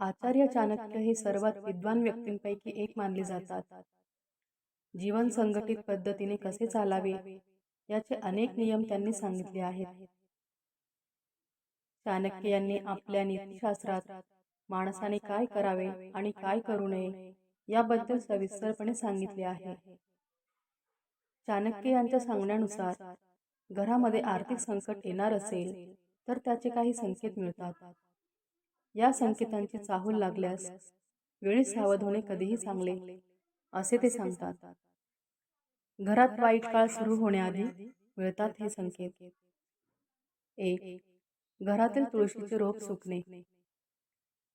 आचार्य चाणक्य हे सर्वात विद्वान व्यक्तींपैकी एक मानले जातात. जीवन संघटित पद्धतीने कसे चालावे याचे अनेक नियम त्यांनी सांगितले आहेत. चाणक्य यांनी आपल्या नीतीशास्त्रात माणसाने काय करावे आणि काय करू नये याबद्दल सविस्तरपणे सांगितले आहे. चाणक्य यांच्या सांगण्यानुसार घरामध्ये आर्थिक संकट येणार असेल तर त्याचे काही संकेत मिळतात. या संकेतांची चाहूल लागल्यास वेळी सावध होणे कधीही चांगले असे ते सांगतात. घरात वाईट काळ सुरू होण्याआधी मिळतात हे संकेत. एक घरातील तुळशीचे रोप सुकणे.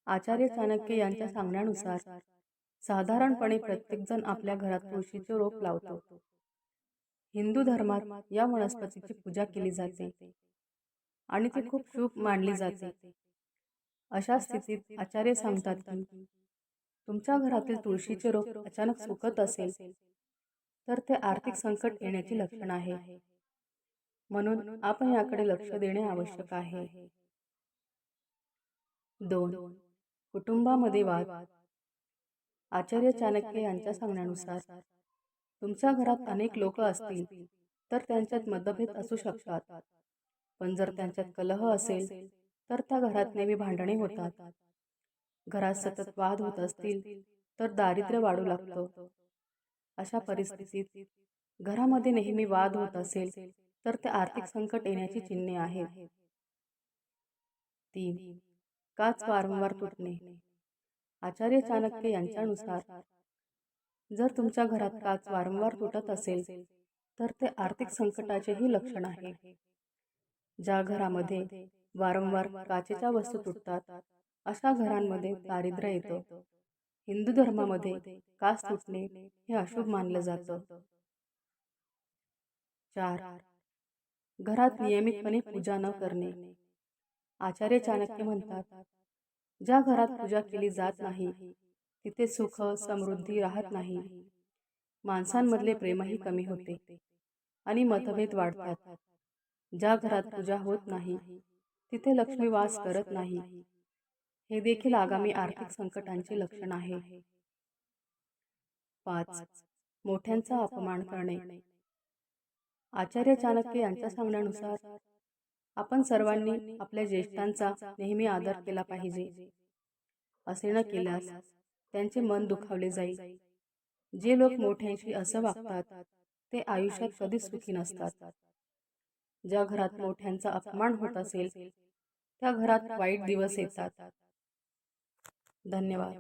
आचार्य चाणक्य यांच्या सांगण्यानुसार साधारणपणे प्रत्येकजण आपल्या घरात तुळशीचे रोप लावतो. हिंदू धर्मात या वनस्पतीची पूजा केली जाते. आणि ती खूप शुभ मानली जाते. अशा स्थितीत आचार्य सांगतात की तुमच्या घरातील तुळशीचे रोग अचानक सुकत असेल तर ते आर्थिक संकट येण्याची लक्षण आहे. म्हणून आपण याकडे लक्ष देणे आवश्यक आहे. दोन. कुटुंबामध्ये वाद. आचार्य चाणक्य यांच्या सांगण्यानुसार तुमच्या घरात अनेक लोक असतील तर त्यांच्यात मतभेद असू शकतात. पण जर त्यांच्यात कलह असेल तर त्या घरात नेहमी भांडणे होतात. घरात सतत वाद होत असतील तर दारिद्र्य वाढू लागतं. अशा परिस्थितीत घरामध्ये नेहमी वाद होत असेल तर ते आर्थिक संकट येण्याची चिन्हे आहेत. तीन. काच वारंवार तुटणे. आचार्य चाणक्य यांच्यानुसार जर तुमच्या घरात काच वारंवार तुटत असेल तर ते आर्थिक संकटाचेही लक्षण आहे. ज्या घरामध्ये वारंवार काचेच्या वस्तू तुटतात अशा घरांमध्ये दारिद्र्य येतं. हिंदू धर्मामध्ये काच तुटणे हे अशुभ मानलं जातं. चार. घरात नियमितपणे पूजा न करणे. आचार्य चाणक्य म्हणतात ज्या घरात पूजा केली जात नाही तिथे सुख समृद्धी राहत नाही. माणसांमधले प्रेमही कमी होते आणि मतभेद वाढतात. ज्या घरात पूजा होत नाही तिथे लक्ष्मी वास करत नाही. हे देखील आगामी आर्थिक संकटांचे लक्षण आहे. पाच. मोठ्यांचा अपमान करणे. आचार्य चाणक्य यांच्या सांगण्यानुसार आपण सर्वांनी आपल्या ज्येष्ठांचा नेहमी आदर केला पाहिजे. असे न केल्यास त्यांचे मन दुखावले जाईल जे लोक मोठ्यांशी असं वागतात ते आयुष्यात कधीच सुखी नसतात. ज्या घरात मोठ्यांचा अपमान होत असेल त्या घरात वाईट दिवस येतात. धन्यवाद.